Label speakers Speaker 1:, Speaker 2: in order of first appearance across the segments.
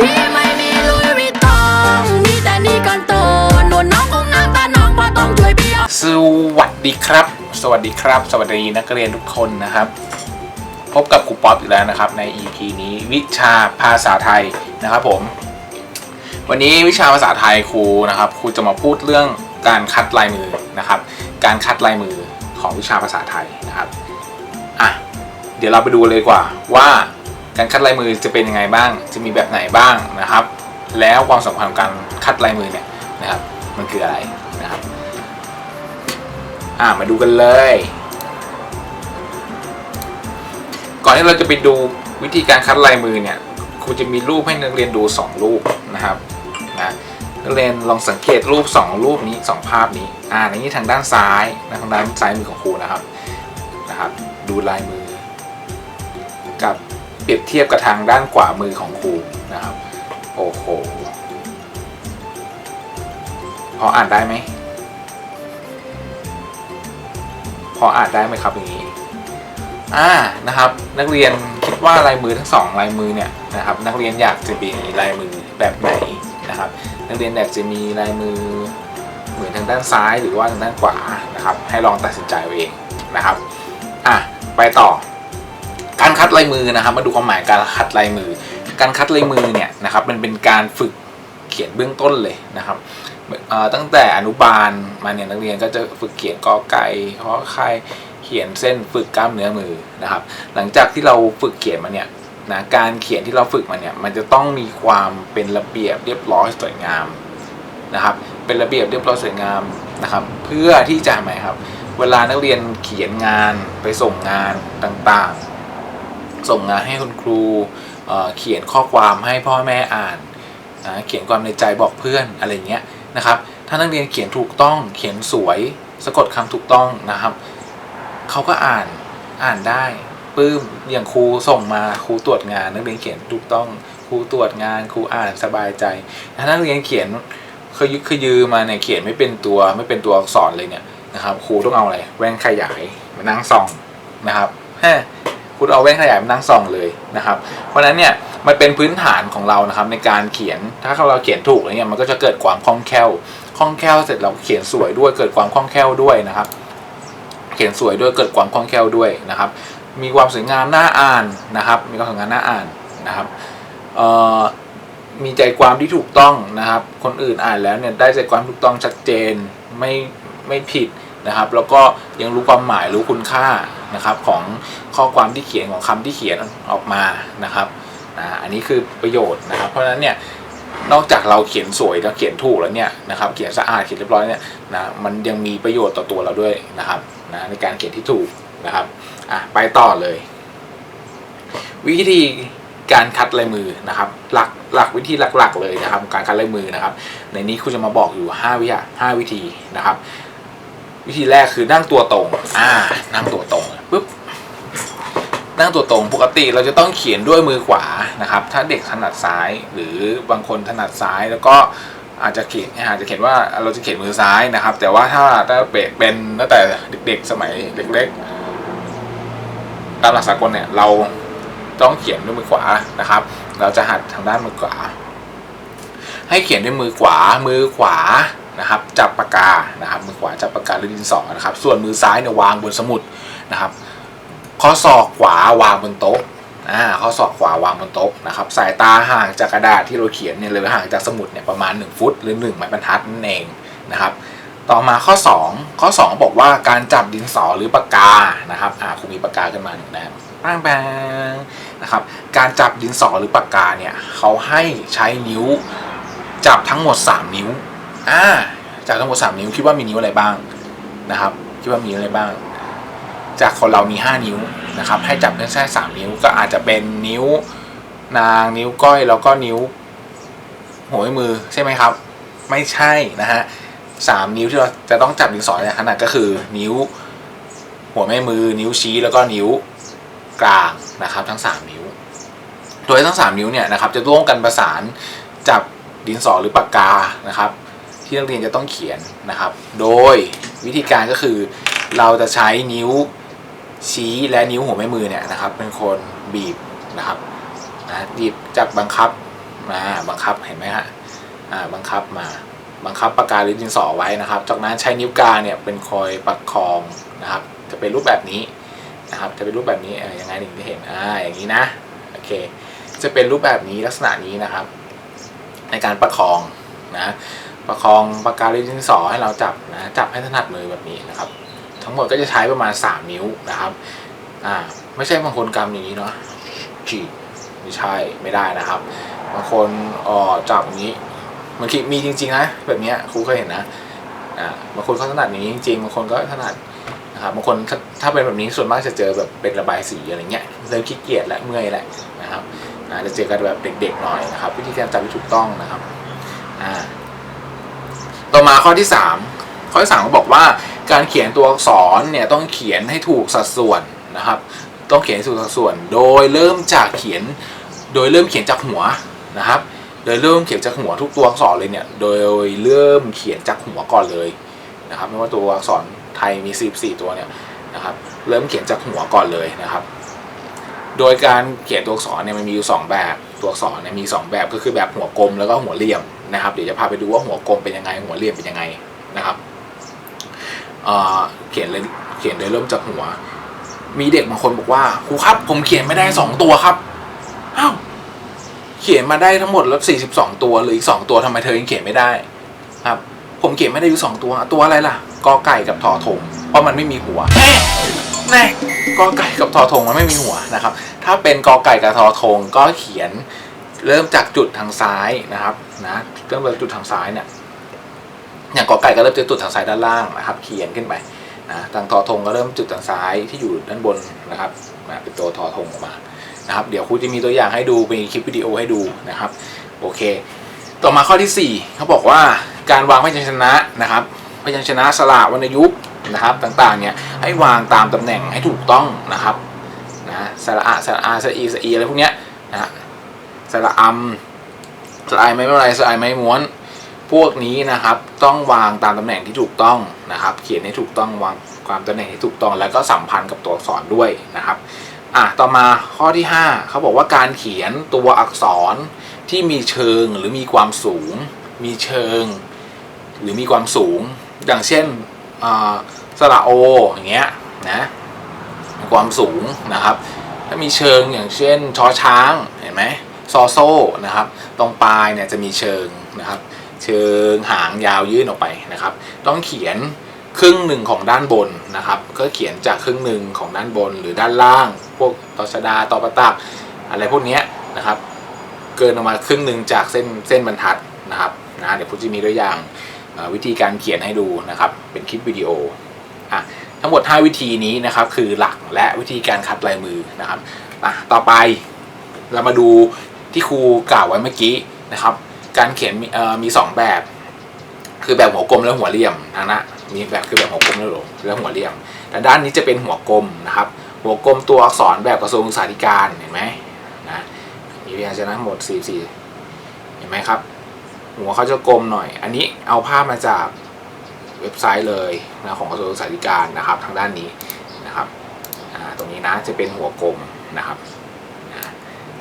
Speaker 1: พี่ไม่มีลุยวิตองมีแต่นี่กันโตหนุนน้องคงงามแต่น้องพอต้องช่วยพี่
Speaker 2: สวัสดีครับ สวัสดีครับ สวัสดีนักเรียนทุกคนนะครับ พบกับครูป๊อปอีกแล้วนะครับ ใน EP นี้วิชาภาษาไทยนะครับผม วันนี้วิชาภาษาไทยครูนะครับครูจะมาพูดเรื่องการคัดลายมือนะครับ การคัดลายมือของวิชาภาษาไทยนะครับอะเดี๋ยวเราไปดูเลยกว่าว่า การคัดลายมือจะเป็นยังไงบ้าง จะมีแบบไหนบ้างนะครับ แล้วความสำคัญของการคัดลายมือเนี่ยนะครับมันคืออะไรนะครับอ่ามาดูกันเลย ก่อนที่เราจะไปดูวิธีการคัดลายมือเนี่ยครูจะมีรูปให้นักเรียนดู 2 รูปนะครับนะนักเรียนลองสังเกตรูป 2 รูปนี้ 2 ภาพนี้อ่าในนี้ทางด้านซ้ายนะทางด้านซ้ายมือของครูนะครับนะครับ ดูลายมือ กับ เปรียบเทียบกับทางด้านขวามือของครูนะครับ โอ้โหพออ่านได้ไหมพออ่านได้ไหมครับอย่างนี้อ่านะครับ นักเรียนคิดว่าลายมือทั้งสองลายมือเนี่ยนะครับ นักเรียนอยากจะมีลายมือแบบไหนนะครับ นักเรียนอยากจะมีลายมือเหมือนทางด้านซ้ายหรือว่าทางด้านขวานะครับ ให้ลองตัดสินใจเอาเองนะครับอะไปต่อ การคัดลายมือนะครับ มาดูความหมายการคัดลายมือ การคัดลายมือเนี่ยนะครับมันเป็นการฝึกเขียนเบื้องต้นเลยนะครับตั้งแต่อนุบาลมาเนี่ยนักเรียนก็จะฝึกเขียนกอไก่ขอไข่เขียนเส้นฝึกกล้ามเนื้อมือนะครับ หลังจากที่เราฝึกเขียนมาเนี่ยนะการเขียนที่เราฝึกมาเนี่ยมันจะต้องมีความเป็นระเบียบเรียบร้อยสวยงามนะครับ เป็นระเบียบเรียบร้อยสวยงามนะครับ เพื่อที่จะหมายครับ เวลานักเรียนเขียนงานไปส่งงานต่างๆ ส่งงานให้คุณครูเเขียนข้อความให้พ่อแม่อ่านนะเขียนความในใจบอกเพื่อนอะไรเงี้ยนะครับ ถ้านักเรียนเขียนถูกต้องเขียนสวย สะกดคำถูกต้องนะครับเขาก็อ่านอ่านได้ปื้มอย่างครูส่งมาครูตรวจงาน นักเรียนเขียนถูกต้องครูตรวจงานครูอ่านสบายใจ ถ้านักเรียนเขียนขยึกขยือมาเนี่ยเขียนไม่เป็นตัวไม่เป็นตัวอักษรเลยเนี่ยนะครับครูต้องเอาอะไรแว่นขยายมานั่งส่องนะครับฮะ คุณเอาแว่นขยายมานั่งส่องเลยนะครับ เพราะฉะนั้นเนี่ยมันเป็นพื้นฐานของเรานะครับในการเขียนถ้าเราเขียนถูกเนี่ยมันก็จะเกิดความคล่องแคล่วคล่องแคล่วเสร็จเราเขียนสวยด้วยเกิดความคล่องแคล่วด้วยนะครับ เขียนสวยด้วยเกิดความคล่องแคล่วด้วยนะครับ มีความสวยงามน่าอ่านนะครับ มีความสวยงามน่าอ่านนะครับมีใจความที่ถูกต้องนะครับ คนอื่นอ่านแล้วเนี่ยได้ใจความถูกต้องชัดเจนไม่ไม่ผิดนะครับ แล้วก็ยังรู้ความหมายรู้คุณค่า นะครับของข้อความที่เขียนของคำที่เขียนออกมานะครับอ่าอันนี้คือประโยชน์นะครับ เพราะฉะนั้นเนี่ยนอกจากเราเขียนสวยแล้วเขียนถูกแล้วเนี่ยนะครับเขียนสะอาดเขียนเรียบร้อยเนี่ยนะมันยังมีประโยชน์ต่อตัวเราด้วยนะครับนะในการเขียนที่ถูกนะครับอะไปต่อเลย วิธีการคัดลายมือนะครับ หลักหลักวิธีหลักๆเลยนะครับ การคัดลายมือนะครับ ในนี้ครูจะมาบอกอยู่ 5 วิธี5วิธีนะครับ วิธีแรกคือนั่งตัวตรงอ่านั่งตัวตรง ปุ๊บนั่งตัวตรงปกติเราจะต้องเขียนด้วยมือขวานะครับ ถ้าเด็กถนัดซ้าย หรือบางคนถนัดซ้ายแล้วก็อาจจะเขียนอาจจะเขียนว่าเราจะเขียนมือซ้ายนะครับ แต่ว่าถ้าถ้าเป็นตั้งแต่เด็กๆสมัยเล็กๆตามหลักสากลเนี่ยเราต้องเขียนด้วยมือขวานะครับ เราจะหัดทางด้านมือขวา ให้เขียนด้วยมือขวามือขวานะครับ จับปากกานะครับ มือขวาจับปากกาหรือดินสอนะครับ ส่วนมือซ้ายเนี่ยวางบนสมุด นะครับข้อศอกขวาวางบนโต๊ะอ่าข้อศอกขวาวางบนโต๊ะนะครับสายตาห่างจากกระดาษที่เราเขียนเนี่ยหรือห่างจากสมุดเนี่ยประมาณ 1 ฟุต หรือ 1 ไม้บรรทัดนั่นเองนะครับต่อมาข้อ 2 ข้อ 2 บอกว่าการจับดินสอหรือปากกานะครับอ่าครูมีปากกาขึ้นมาหนึ่งแนบป้างแปงนะครับการจับดินสอหรือปากกาเนี่ยเขาให้ใช้นิ้วจับทั้งหมด 3 นิ้วอ่าจับทั้งหมด 3 นิ้วคิดว่ามีนิ้วอะไรบ้างนะครับคิดว่ามีอะไรบ้าง จากคนเรามี 5 นิ้วนะครับ ให้จับได้แค่3นิ้วก็อาจจะเป็นนิ้วนางนิ้วก้อยแล้วก็นิ้วหัวมือใช่ไหมครับ ไม่ใช่นะฮะสามนิ้วที่เราจะต้องจับดินสอเนี่ยขนาดก็คือ นิ้ว หัวแม่มือ นิ้วชี้แล้วก็นิ้วกลางนะครับ ทั้ง 3 นิ้ว โดยทั้ง 3 นิ้วเนี่ยนะครับจะร่วมกันประสานจับดินสอหรือปากกานะครับ ที่นักเรียนจะต้องเขียนนะครับ โดยวิธีการก็คือเราจะใช้นิ้ว ชี้และนิ้วหัวแม่มือเนี่ยนะครับ เป็นคนบีบนะครับนะบีบจับบังคับมาบังคับเห็นไหมฮะอ่าบังคับมาบังคับปากกาหรือดินสอไว้นะครับ จากนั้นใช้นิ้วกลางเนี่ยเป็นคอยประคองนะครับ จะเป็นรูปแบบนี้นะครับ จะเป็นรูปแบบนี้เอ่อยังไงหนึ่งที่เห็นอ่าอย่างนี้นะโอเค จะเป็นรูปแบบนี้ลักษณะนี้นะครับ ในการประคองนะประคองปากกาหรือดินสอให้เราจับนะจับให้ถนัดมือแบบนี้นะครับ ทั้งหมดก็จะใช้ประมาณ 3 นิ้วนะครับอ่าไม่ใช่บางคนกำอย่างนี้เนาะจีไม่ใช่ไม่ได้นะครับบางคนอ๋อจับอย่างนี้บางทีมีจริง ๆ นะ แบบเนี้ยครูเคยเห็นนะอ่าบางคนเขาถนัดอย่างนี้จริงๆบางคนก็ถนัดนะครับบางคนถ้าถ้าเป็นแบบนี้ส่วนมากจะเจอแบบเป็นระบายสีอะไรเงี้ยเริ่มขี้เกียจและเมื่อยแหละนะครับอ่าจะเจอกันแบบเด็กๆหน่อยนะครับ วิธีการจับที่ถูกต้องนะครับอ่าต่อมาข้อที่ 3 ข้อที่สามก็บอกว่า การเขียนตัวอักษรเนี่ยต้องเขียนให้ถูกสัดส่วนนะครับ ต้องเขียนให้ถูกสัดส่วน โดยเริ่มจากเขียน โดยเริ่มเขียนจากหัวนะครับ โดยเริ่มเขียนจากหัวทุกตัวอักษรเลยเนี่ย โดยเริ่มเขียนจากหัวก่อนเลยนะครับ ไม่ว่าตัวอักษรไทยมี 14 ตัวเนี่ยนะครับ เริ่มเขียนจากหัวก่อนเลยนะครับ โดยการเขียนตัวอักษรเนี่ยมันมีอยู่สองแบบ ตัวอักษรเนี่ยมีสองแบบก็คือแบบหัวกลมแล้วก็หัวเหลี่ยมนะครับ เดี๋ยวจะพาไปดูว่าหัวกลมเป็นยังไง หัวเหลี่ยมเป็นยังไงนะครับ เขียนเลยเขียนโดยเริ่มจากหัว มีเด็กบางคนบอกว่าครูครับ ผมเขียนไม่ได้สองตัวครับอ้าวเขียนมาได้ทั้งหมดแล้วสี่สิบสองตัวหรืออีกสองตัวทำไมเธอยังเขียนไม่ได้ ครับ ผมเขียนไม่ได้อยู่สองตัวตัวอะไรล่ะกอไก่กับทอทงเพราะมันไม่มีหัวแน่แน่กอไก่กับทอทงมันไม่มีหัวนะครับ ถ้าเป็นกอไก่กับทอทงก็เขียนเริ่มจากจุดทางซ้ายนะครับนะเริ่มจากจุดทางซ้ายเนี่ย อย่างกอไก่ก็เริ่มจากจุดทางซ้ายด้านล่างนะครับเขียนขึ้นไปนะทางทอทงก็เริ่มจุดทางซ้ายที่อยู่ด้านบนนะครับเป็นตัวทอทงออกมานะครับ เดี๋ยวครูจะมีตัวอย่างให้ดูมีคลิปวิดีโอให้ดูนะครับโอเค ต่อมาข้อที่ 4เขาบอกว่าการวางพยัญชนะนะครับพยัญชนะสระวรรณยุกต์นะครับต่างๆเนี่ยให้วางตามตำแหน่งให้ถูกต้องนะครับนะสระอะสระอาสระอีสระอีอะไรพวกเนี้ยนะสระอัมสระไอไม่เป็นไรสระไอไม่ม้วน พวกนี้นะครับต้องวางตามตำแหน่งที่ถูกต้องนะครับ เขียนให้ถูกต้องวางความตำแหน่งที่ถูกต้อง แล้วก็สัมพันธ์กับตัวอักษรด้วยนะครับอะต่อมาข้อที่ 5เขาบอกว่าการเขียนตัวอักษรที่มีเชิงหรือมีความสูง มีเชิง หรือมีความสูง อย่างเช่นอ่าสระโออย่างเงี้ยนะความสูงนะครับ ถ้ามีเชิงอย่างเช่นชอช้างเห็นไหมซอโซ่นะครับ ตรงปลายเนี่ยจะมีเชิงนะครับ เชิงหางยาวยื่นออกไปนะครับ ต้องเขียนครึ่งหนึ่งของด้านบนนะครับ ก็เขียนจากครึ่งหนึ่งของด้านบนหรือด้านล่าง พวกตอชดาตอประตักอะไรพวกนี้นะครับ เกินออกมาครึ่งหนึ่งจากเส้นเส้นบรรทัดนะครับนะเดี๋ยวผมจะมีตัวอย่างวิธีการเขียนให้ดูนะครับ เป็นคลิปวิดีโออะทั้งหมด 5 วิธีนี้นะครับ คือหลักและวิธีการคัดลายมือนะครับอะต่อไปเรามาดูที่ครูกล่าวไว้เมื่อกี้นะครับ การเขียนมีมีสองแบบ คือแบบหัวกลมและหัวเหลี่ยมนะนะมีแบบคือแบบหัวกลมแล้วหรอแล้วหัวเหลี่ยมแต่ด้านนี้จะเป็นหัวกลมนะครับ หัวกลมตัวอักษรแบบกระทรวงศึกษาธิการเห็นไหมนะมีพยัญชนะหมด4 4เห็นไหมครับ หัวเขาจะกลมหน่อย อันนี้เอาภาพมาจากเว็บไซต์เลยนะของกระทรวงศึกษาธิการนะครับ ทางด้านนี้นะครับตรงนี้นะจะเป็นหัวกลมนะครับนะ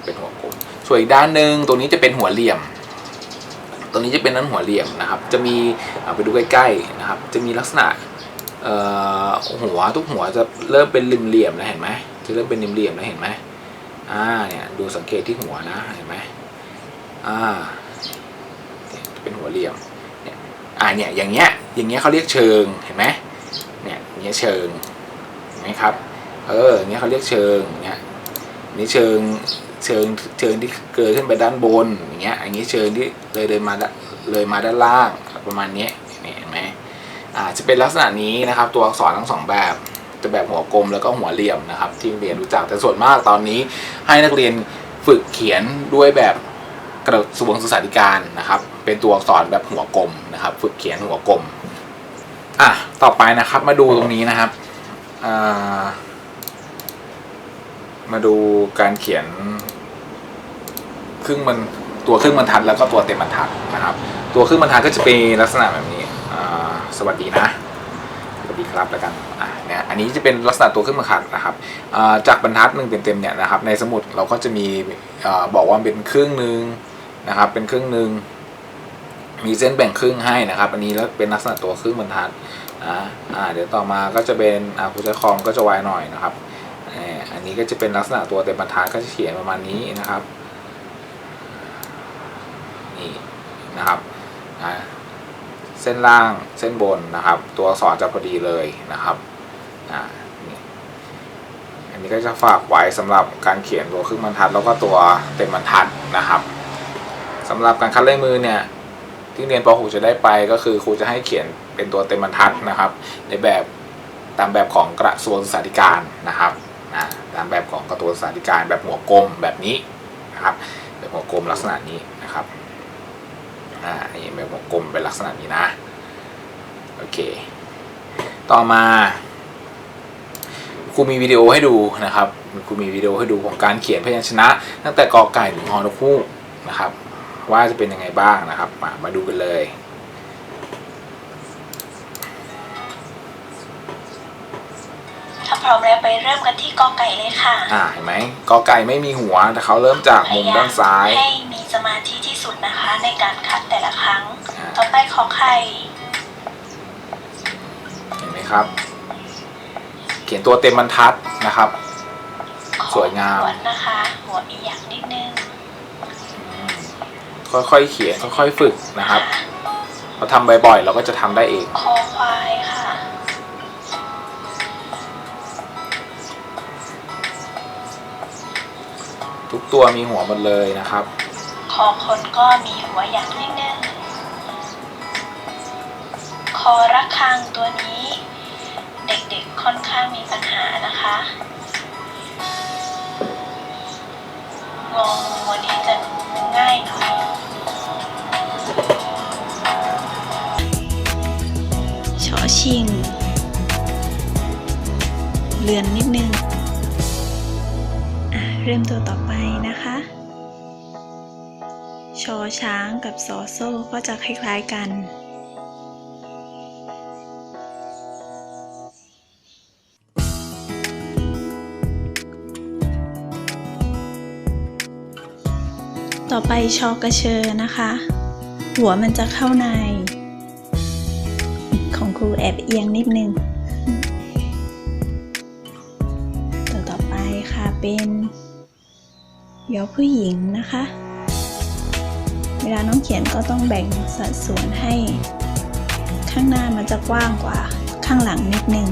Speaker 2: เป็นหัวกลมส่วนอีกด้านหนึ่งตรงนี้จะเป็นหัวเหลี่ยม ตรงนี้จะเป็นนั้นหัวเหลี่ยมนะครับ จะมีไปดูใกล้ๆนะครับ จะมีลักษณะหัวทุกหัวจะเริ่มเป็นริมเหลี่ยมแล้วเห็นไหมจะเริ่มเป็นริมเหลี่ยมแล้วเห็นไหมอ่าเนี่ยดูสังเกตที่หัวนะเห็นไหมอ่าเนี่ยจะเป็นหัวเหลี่ยมเนี่ยอ่าเนี่ยอย่างเงี้ยอย่างเงี้ยเขาเรียกเชิงเห็นไหมเนี่ยอย่างเงี้ยเชิงเห็นไหมครับเอออย่างเงี้ยเขาเรียกเชิงเนี่ยนี่เชิง เชิงเชิงที่เกิดขึ้นไปด้านบนอย่างเงี้ยอันนี้เชิงที่เลยเดินมาดเลยมาด้านล่างประมาณนี้นี่เห็นไหมอ่าจะเป็นลักษณะนี้นะครับ ตัวอักษรทั้งสองแบบจะแบบหัวกลมแล้วก็หัวเหลี่ยมนะครับที่เรียนรู้จักแต่ส่วนมากตอนนี้ให้นักเรียนฝึกเขียนด้วยแบบกระทรวงศึกษาธิการนะครับ เป็นตัวอักษรแบบหัวกลมนะครับ ฝึกเขียนหัวกลมอะต่อไปนะครับมาดูตรงนี้นะครับอ่า มาดูการเขียน ครึ่งมันตัวครึ่งบรรทัดแล้วก็ตัวเต็มบรรทัดนะครับ ตัวครึ่งบรรทัดก็จะเป็นลักษณะแบบนี้สวัสดีนะสวัสดีครับแล้วกันอะเนี่ยอันนี้จะเป็นลักษณะตัวครึ่งบรรทัดนะครับจากบรรทัดหนึ่งเต็มๆเนี่ยนะครับในสมุดเราก็จะมีบอกว่าเป็นครึ่งหนึ่งนะครับ เป็นครึ่งหนึ่งมีเส้นแบ่งครึ่งให้นะครับ อันนี้แล้วเป็นลักษณะตัวครึ่งบรรทัดอ่าอ่าเดี๋ยวต่อมาก็จะเป็นอ่าผู้ใช้คอมก็จะไวหน่อยนะครับ อันนี้ก็จะเป็นลักษณะตัวเต็มบรรทัดก็จะเขียนประมาณนี้นะครับนี่นะครับเส้นล่างเส้นบนนะครับ ตัวอักษรจะพอดีเลยนะครับอ่าอันนี้ก็จะฝากไว้สำหรับการเขียนตัวครึ่งบรรทัด แล้วก็ตัวเต็มบรรทัดนะครับสำหรับการคัดลายมือเนี่ยที่เรียนป .6 จะได้ไปก็คือครูจะให้เขียนเป็นตัวเต็มบรรทัดนะครับ ในแบบตามแบบของกระทรวงศึกษาธิการนะครับ อ่าตามแบบของกระทรวงศึกษาธิการแบบหัวกลมแบบนี้นะครับแบบหัวกลมลักษณะนี้นะครับอ่านนี้แบบหัวกลมเป็นลักษณะนี้นะโอเค ต่อมาครูมีวิดีโอให้ดูนะครับครูมีวิดีโอให้ดูของการเขียนพยัญชนะ ตั้งแต่กอไก่ถึงฮอนกฮูกนะครับ ว่าจะเป็นยังไงบ้างนะครับ มามาดูกันเลย
Speaker 3: ร้อมแล้วไปเริ่มกันที่กอไก่เลยค่ะ
Speaker 2: อ่าเห็นไหมกอไก่ไม่มีหัวแต่เขาเริ่มจากมุมด้านซ้าย
Speaker 3: ให้มีสมาธิที่สุดนะคะในการคัดแต่ละครั้ง
Speaker 2: อ่า
Speaker 3: ต่อไปขอไข่
Speaker 2: เห็นไหมครับ เขียนตัวเต็มบรรทัดนะครับ
Speaker 3: ขอ
Speaker 2: สวยงาม
Speaker 3: หัวนะคะ หัวอีหยักนิดนึง
Speaker 2: ค่อยๆเขียนค่อยๆฝึกนะครับเราทำบ่อยๆ เราก็จะทำได้เอง
Speaker 3: คอ
Speaker 2: ตัวมีหัวหมดเลยนะครับ
Speaker 3: คอคนก็มีหัวหยักนิดนึงคอระฆังตัวนี้ เด็กๆค่อนข้างมีปัญหานะคะงองูวันนี้จะง่ายหน่อยชอชิง เลือนนิดนึง อะ เริ่มตัวต่อไป อช้างกับซอโซ่ก็จะคล้ายๆกัน ต่อไปชอกระเชอนะคะ หัวมันจะเข้าใน ของครูแอบเอียงนิดนึงตัวต่อไปค่ะเป็นยอผู้หญิงนะคะ ลาน้องเขียนก็ต้องแบ่งสัดส่วนให้ ข้างหน้ามันจะกว้างกว่าข้างหลังนิดนึง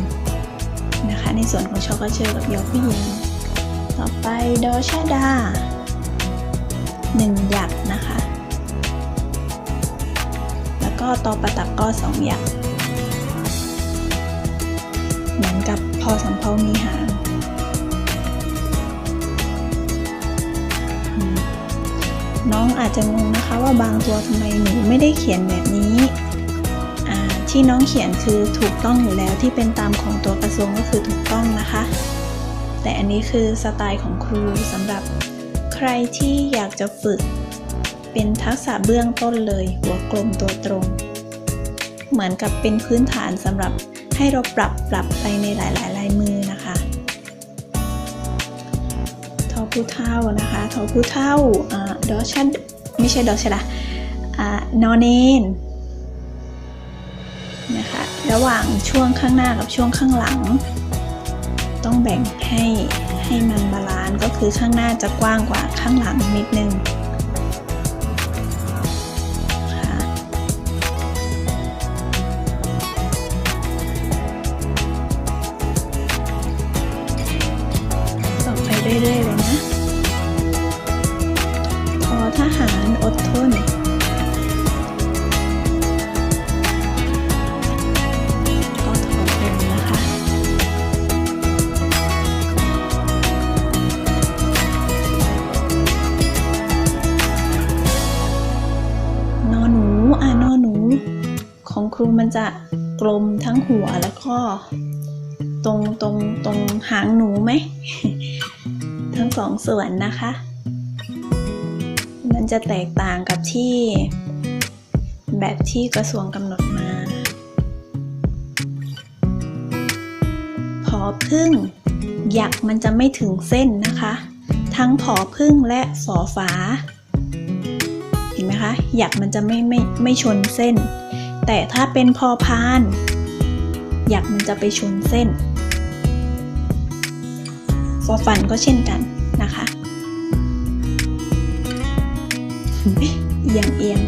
Speaker 3: นะคะ ในส่วนของชอกเชอกับยอผู้หญิง ต่อไปดอชาดาหนึ่งหยักนะคะ แล้วก็ตอประตับก็สองหยัก เหมือนกับพอสำเพามีหาง น้องอาจจะงงนะคะว่าบางตัวทำไมหนูไม่ได้เขียนแบบนี้ ที่น้องเขียนคือถูกต้องอยู่แล้วที่เป็นตามของตัวกระทรวงก็คือถูกต้องนะคะ แต่อันนี้คือสไตล์ของครูสำหรับใครที่อยากจะฝึก เป็นทักษะเบื้องต้นเลยหัวกลมตัวตรง เหมือนกับเป็นพื้นฐานสำหรับให้เราปรับปรับไปในหลาย ๆ ลายมือ ผู้เท่านะคะทอผู้เท่าดอชันไม่ใช่ดอชดาอ่านอเนนนะคะระหว่างช่วงข้างหน้ากับช่วงข้างหลัง ต้องแบ่งให้ให้มันบาลานซ์ก็คือข้างหน้าจะกว้างกว่าข้างหลังนิดนึง มันจะกลมทั้งหัวแล้วก็ตรงตรงตรงหางหนูไหม ทั้งสองส่วนนะคะ มันจะแตกต่างกับที่ แบบที่กระทรวงกำหนดมา พอพึ่งหยักมันจะไม่ถึงเส้นนะคะ ทั้งผอพึ่งและฝอฝา เห็นไหมคะ หยักมันจะไม่ไม่ไม่ชนเส้น แต่ถ้าเป็นพอพาน หยักมันจะไปชนเส้นฟอฟันก็เช่นกันนะคะ เอียงเอียง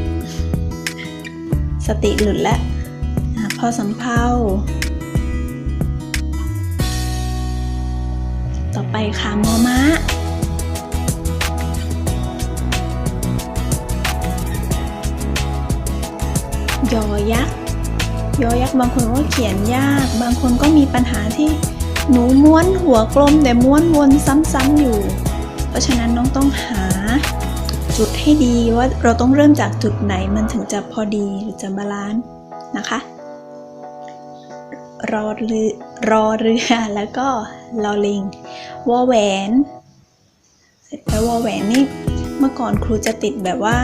Speaker 3: สติหลุดแล้วอะพอสำเพาต่อไปขามอม้า ยอยักษ์ยอยักษ์บางคนก็เขียนยาก บางคนก็มีปัญหาที่หนูม้วนหัวกลมแต่ม้วนวนซ้ำๆอยู่ เพราะฉะนั้นน้องต้องหาจุดให้ดีว่าเราต้องเริ่มจากจุดไหนมันถึงจะพอดีหรือจะบาลานซ์นะคะรอเรือรอเรือแล้วก็ลอลิงวอแหวน เสร็จแล้ววอแหวนนี่เมื่อก่อนครูจะติดแบบว่า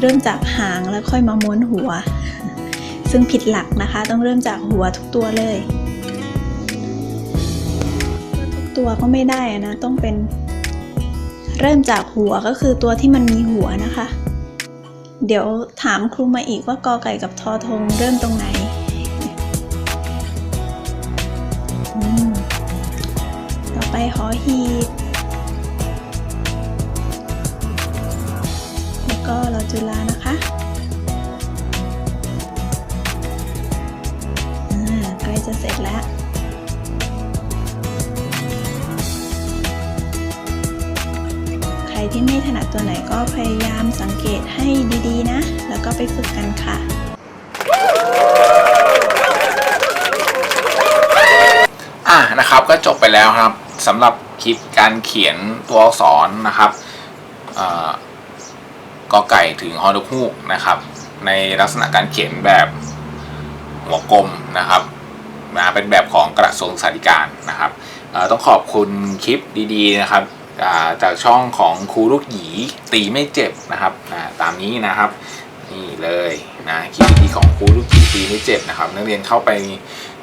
Speaker 3: เริ่มจากหางแล้วค่อยมาม้วนหัว ซึ่งผิดหลักนะคะ ต้องเริ่มจากหัวทุกตัวเลยทุกตัวก็ไม่ได้นะต้องเป็น เริ่มจากหัวก็คือตัวที่มันมีหัวนะคะ เดี๋ยวถามครูมาอีกว่ากอไก่กับทอทงเริ่มตรงไหนต่อไปหอหีบแล้วก็รอจุฬานะคะ เสร็จแล้วใครที่ไม่ถนัดตัวไหนก็พยายามสังเกตให้ดีๆนะ แล้วก็ไปฝึกกันค่ะ
Speaker 2: อะนะครับก็จบไปแล้วครับสำหรับคลิปการเขียนตัวอักษรนะครับกอไก่ถึงฮอนุฮูกนะครับ ในลักษณะการเขียนแบบหัวกลมนะครับ นะเป็นแบบของกระทรวงสาธารณการนะครับต้องขอบคุณคลิปดีๆนะครับจากช่องของครูลูกหยีตีไม่เจ็บนะครับตามนี้นะครับนี่เลยนะคลิปดีๆของครูลูกหยีตีไม่เจ็บนะครับ นักเรียนเข้าไป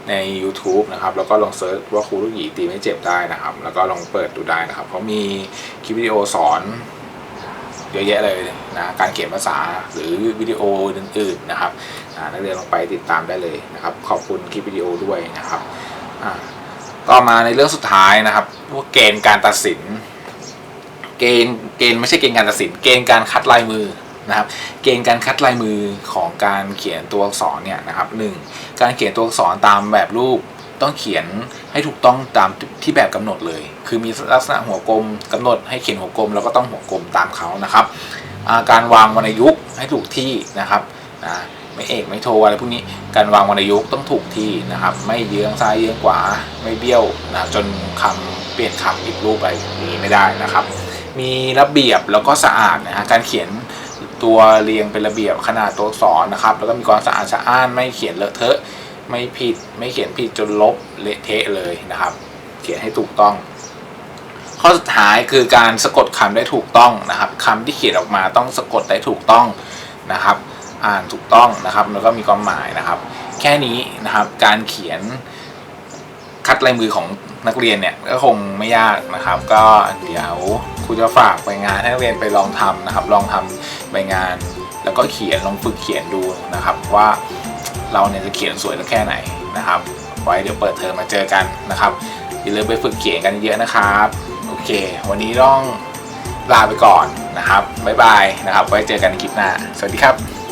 Speaker 2: ใน YouTube นะครับแล้วก็ลองเซิร์ชว่าครูลูกหยีตีไม่เจ็บได้นะครับ แล้วก็ลองเปิดดูได้นะครับเขามีคลิปวิดีโอสอนเยอะแยะเลยนะการเขียนภาษาหรือวิดีโออื่นๆนะครับ นักเรียนลงไปติดตามได้เลยนะครับ ขอบคุณคลิปวิดีโอด้วยนะครับอ่าต่อมาในเรื่องสุดท้ายนะครับพวกเกณฑ์การตัดสิน เกณฑ์เกณฑ์ไม่ใช่เกณฑ์การตัดสิน เกณฑ์การคัดลายมือนะครับ เกณฑ์การคัดลายมือของการเขียนตัวอักษรเนี่ยนะครับหนึ่งการเขียนตัวอักษรตามแบบรูปต้องเขียนให้ถูกต้องตามที่แบบกำหนดเลย คือมีลักษณะหัวกลมกำหนดให้เขียนหัวกลม แล้วก็ต้องหัวกลมตามเขานะครับ การวางวรรณยุกต์ให้ถูกที่นะครับนะ ไม่เอกไม่โทอะไรพวกนี้การวางวรรณยุกต์ต้องถูกที่นะครับ ไม่เยื้องซ้ายเยื้องขวาไม่เบี้ยวนะจนคำเปลี่ยนคำผิดรูปไรอย่างนี้ไม่ได้นะครับ มีระเบียบแล้วก็สะอาดนะฮะการเขียนตัวเรียงเป็นระเบียบขนาดตัวอักษรนะครับ แล้วก็มีความสะอาดสะอ้านไม่เขียนเลอะเทอะไม่ผิดไม่เขียนผิดจนลบเละเทะเลยนะครับ เขียนให้ถูกต้อง ข้อสุดท้ายคือการสะกดคำได้ถูกต้องนะครับคำที่เขียนออกมาต้องสะกดได้ถูกต้องนะครับ อ่านถูกต้องนะครับ แล้วก็มีความหมายนะครับ แค่นี้นะครับการเขียนคัดลายมือของนักเรียนเนี่ยก็คงไม่ยากนะครับ ก็เดี๋ยวครูจะฝากใบงานให้นักเรียนไปลองทำนะครับ ลองทำใบงาน แล้วก็เขียนลองฝึกเขียนดูนะครับ ว่าเราเนี่ยจะเขียนสวยสักแค่ไหนนะครับ ไว้เดี๋ยวเปิดเทอมมาเจอกันนะครับอย่าลืมไปฝึกเขียนกันเยอะนะครับโอเค วันนี้ต้องลาไปก่อนนะครับบ๊ายบายนะครับ ไว้เจอกันในคลิปหน้า สวัสดีครับ